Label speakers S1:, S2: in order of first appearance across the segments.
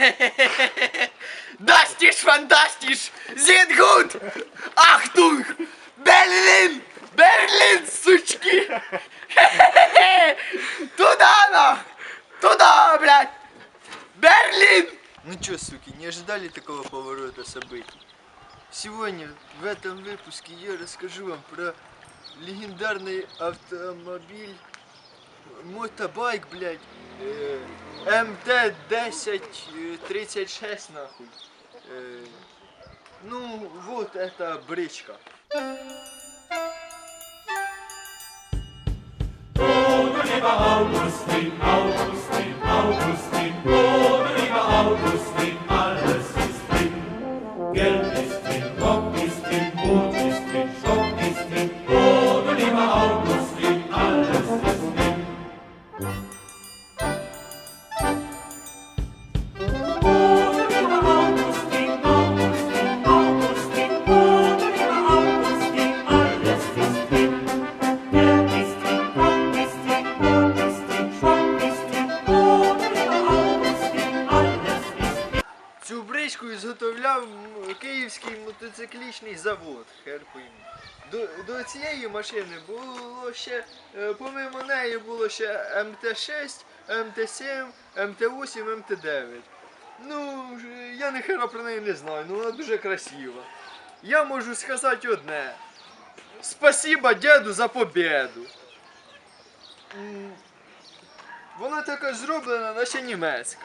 S1: Дастиш, фантастиш, зит! Ахтунг! Берлин! Берлин, сучки! Туда, нах! Туда, блядь! Берлин! Ну чё, суки, не ожидали такого поворота событий? Сегодня в этом выпуске я расскажу вам про легендарный автомобиль, мотобайк, блядь, э, МТ-1036, нахуй. Э, ну, вот эта бричка.
S2: Oh, du lieber
S1: мотоциклічний завод. Хер пойми. До, до цієї машини було ще, е, помимо неї було ще МТ-6, МТ-7, МТ-8, МТ-9. Ну, я ні хера про неї не знаю, ну вона дуже красива. Я можу сказати одне. Спасибо діду за победу. Вона така зроблена, наче німецька.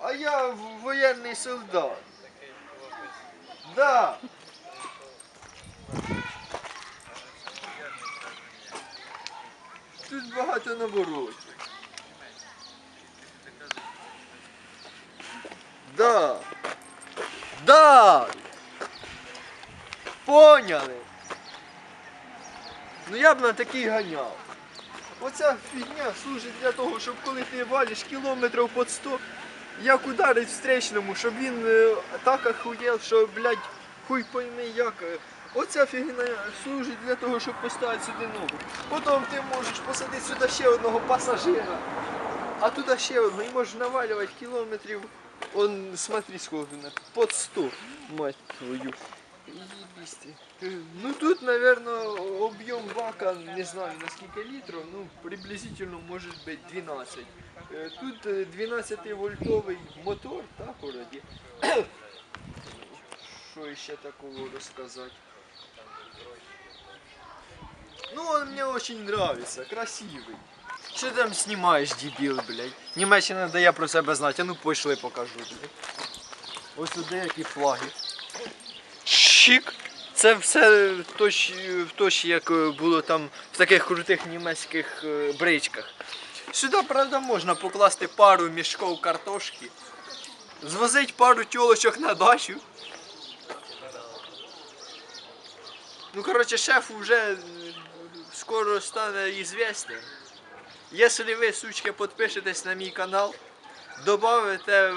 S1: А я воєнний солдат. Да. Тут багато наворотів. Да. Да. Поняли. Ну я б на такий ганяв. Оця фігня служить для того, щоб коли ти валиш кілометрів під 100, як ударить встречному, щоб він е, так охуєв, що, блядь, хуй пойми як. е. Оця фігня служить для того, щоб поставити сюди ногу. Потім ти можеш посадити сюди ще одного пасажира, а туди ще одного, і можеш навалювати кілометрів. Он, смотри, сколько на под 100, мать твою. Ебись ты. Э, Ну тут, наверное, объем бака, не знаю на сколько литров, ну приблизительно может быть 12. Э, Тут э, 12-вольтовый мотор, так, вроде. Что еще такого рассказать? Ну, он мне очень нравится, красивый. Что ты там снимаешь, дебил, блядь? Німеччина дає про себе знати, а ну пошли покажу, блядь. Ось тут деякі флаги. Чик! Це все в точі, в точі, як е, було там в таких крутих німецьких е, бричках. Сюди, правда, можна покласти пару мішків картошки, звозити пару тьолочок на дачу. Ну, коротше, шефу вже скоро стане ізвісним. Якщо ви, сучки, підпишетесь на мій канал, добавите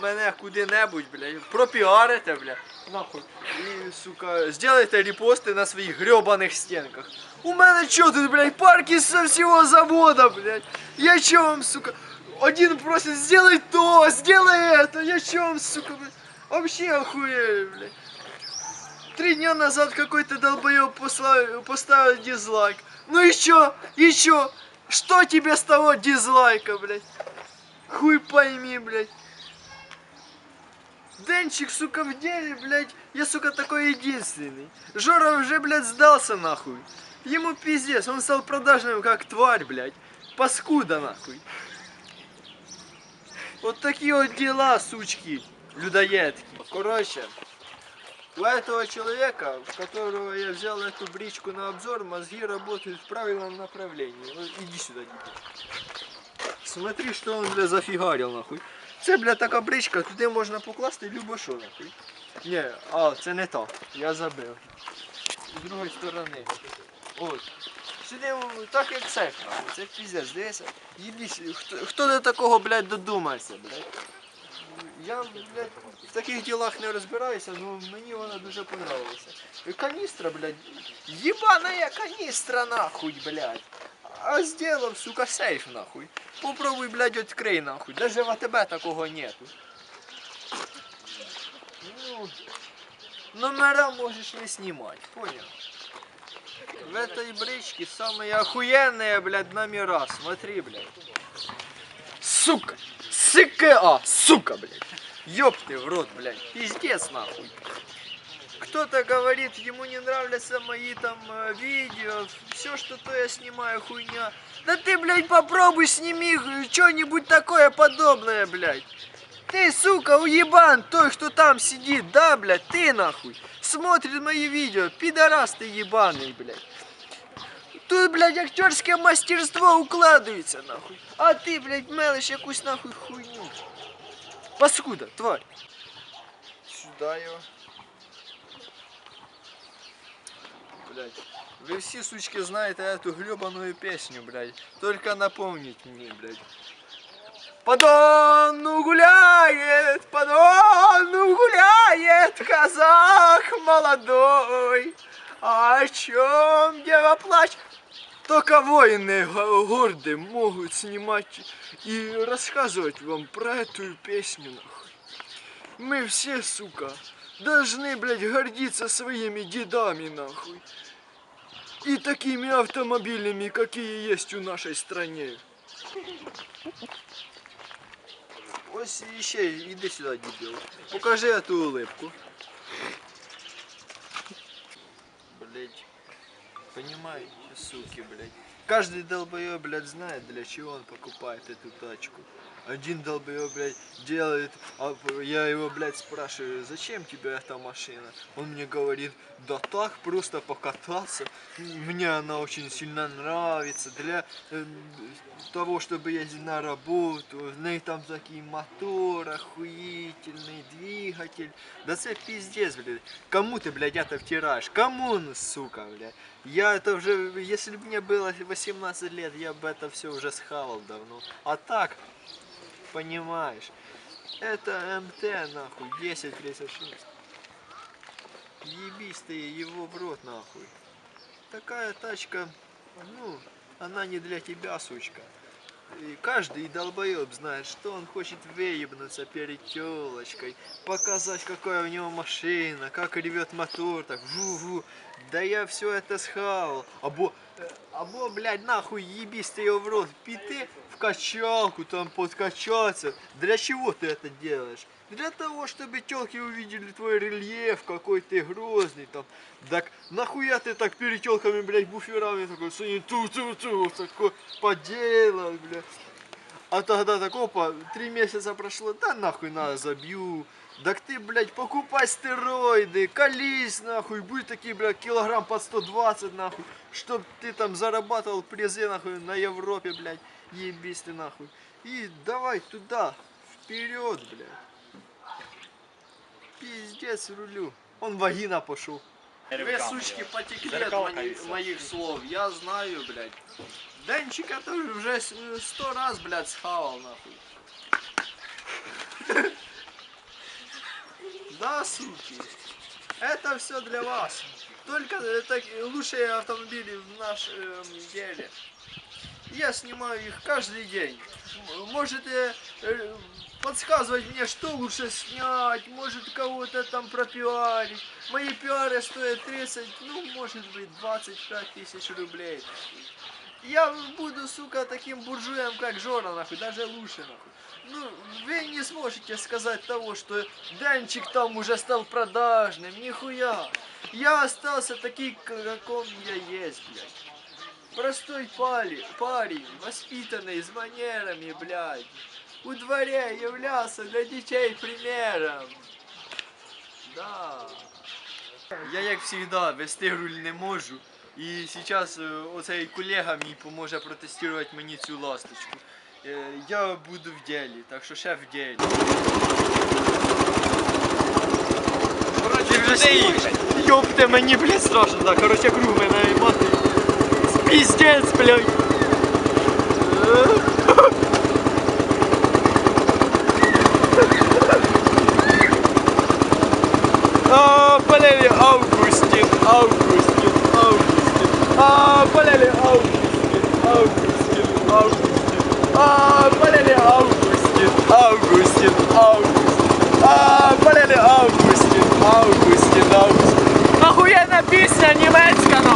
S1: мене куди-небудь, блядь, пропіарите, блядь, нахуй. І, сука, сделайте репости на своїх гребаних стінках. У мене що тут, блядь, парки со всього завода, блядь. Я що вам, сука, один просит, сделай то, сделай это, я що вам, сука, блядь, вообще охуели, блядь. Три дня назад какой-то долбоеб посла- поставил дизлайк. Ну и чё? И чё? Что тебе с того дизлайка, блядь? Хуй пойми, блядь. Денчик, сука, в деле, блядь, я, сука, такой единственный. Жора уже, блядь, сдался, нахуй. Ему пиздец, он стал продажным, как тварь, блядь. Паскуда, нахуй. Вот такие вот дела, сучки, людоедки. Короче, у этого человека, в которого я взял эту бричку на обзор, мозги работают в правильном направлении. Ну, иди сюда, дебил. Смотри, что он, бля, зафигарил, нахуй. Це, бля, така бричка, туди можна покласти любо що, нахуй. Ні, а, це не то. Я забив. З другої сторони. Ось. Сюди так як нахуй. Це піздець, дивися. Їбісь, хто, хто до такого, блядь, додумався, блядь? Я, блядь, в таких ділах не розбираюся, ну мені вона дуже понравилася. Каністра, блядь, єбаная каністра нахуй, блядь. А сделав, сука, сейф нахуй. Попробуй, блядь, открий нахуй. Даже в АТБ такого нету. Ну, номера можешь не снимать, понял? В этой бричке самые охуенные, блядь, номера. Смотри, блядь. Сука! СКА! Сука, блядь! Ёб ты в рот, блядь. Пиздец, нахуй. Кто-то говорит, ему не нравятся мои там э, видео, все, что то я снимаю, хуйня. Да ты, блядь, попробуй сними что-нибудь такое подобное, блядь. Ты, сука, уебан, той, кто там сидит, да, блядь, ты нахуй. Смотрит мои видео, пидорас ты ебаный, блядь. Тут, блядь, актерське мастерство укладывается, нахуй. А ты, блядь, мелиш якусь нахуй хуйню. Паскуда, тварь. Сюда его. Блядь. Вы все, сучки, знаете эту гребаную песню, блядь. Только напомнить мне, блядь. По гуляет, по Дону гуляет казах молодой. А о чем дева плачет? Только воины го- гордые могут снимать и рассказывать вам про эту песню, нахуй. Мы все, сука, должны, блядь, гордиться своими дедами, нахуй. И такими автомобилями, какие есть у нашей стране. Ось ще, іди сюди, дебіл. Покажи эту улыбку. Блять. Понимаете, суки, блядь. Каждый долбоёб, блядь, знает, для чего он покупает эту тачку. Один долбоёб, блядь, делает, а я его, блядь, спрашиваю, зачем тебе эта машина? Он мне говорит, да так, просто покататься. Мне она очень сильно нравится. Для э, того, чтобы ездить на работу. В ней там такие мотор охуительный, двигатель. Да це пиздец, блядь. Кому ты, блядь, это втираешь? Кому, ну, сука, блядь? Я это уже, если бы мне было 18 лет, я бы это все уже схавал давно. А так, понимаешь, это МТ, нахуй, 1036. Ебись ты его в рот, нахуй. Такая тачка, ну, она не для тебя, сучка. И каждый долбоеб знает, что он хочет выебнуться перед телочкой, показать, какая у него машина, как ревет мотор, так ву-ву. Да я все это схавал. Або, э, або, блядь, нахуй ебись ты его в рот, питы в качалку, там подкачаться. Для чего ты это делаешь? Для того, чтобы телки увидели твой рельеф, какой ты грозный там. Так нахуя ты так перед телками, блядь, буферами такой, суни ту-ту-ту, такой поделал, блядь. А тогда так, опа, три месяца прошло, да нахуй надо, забью. Так ты, блядь, покупай стероиды, колись, нахуй, будь такие, блядь, килограмм под 120, нахуй, чтоб ты там зарабатывал призы, нахуй, на Европе, блядь, ебись ты, нахуй. И давай туда, вперед, блядь. Пиздец рулю. Он вагина пошел. Вы, сучки, потекли от
S2: Зеркалка
S1: мони-
S2: и всё.
S1: моих слов, я знаю, блядь. Денчик это уже с- сто раз, блядь, схавал, нахуй. Да, суки. Это все для вас. Только это лучшие автомобили в нашем деле. Я снимаю их каждый день. Можете э, подсказывать мне, что лучше снять, может кого-то там пропиарить. Мои пиары стоят 30, ну, может быть, 25 тысяч рублей. Я буду, сука, таким буржуем, как Жора, нахуй, даже лучше, нахуй. Ну, вы не сможете сказать того, что Денчик там уже стал продажным, нихуя. Я остался таким, каком я есть, блядь. Простой пали, парень, воспитанный, с манерами, блядь. У дворе являлся для детей примером. Да. Я, як завжди, вести руль не можу. І зараз е, оцей колега мій поможе протестувати мені цю ласточку. Е, Я буду в ділі, так що ще в ділі. Короче, вже сніг. Йопте, мені, блядь, страшно, так. Короче, круг мене мати. пиздец, блядь. А, болели Августин, Августин, Августин. А, болели Августин, Августин, Августин. А, болели Августин, Августин, Августин.
S3: Охуєнна пісня німецька, ну.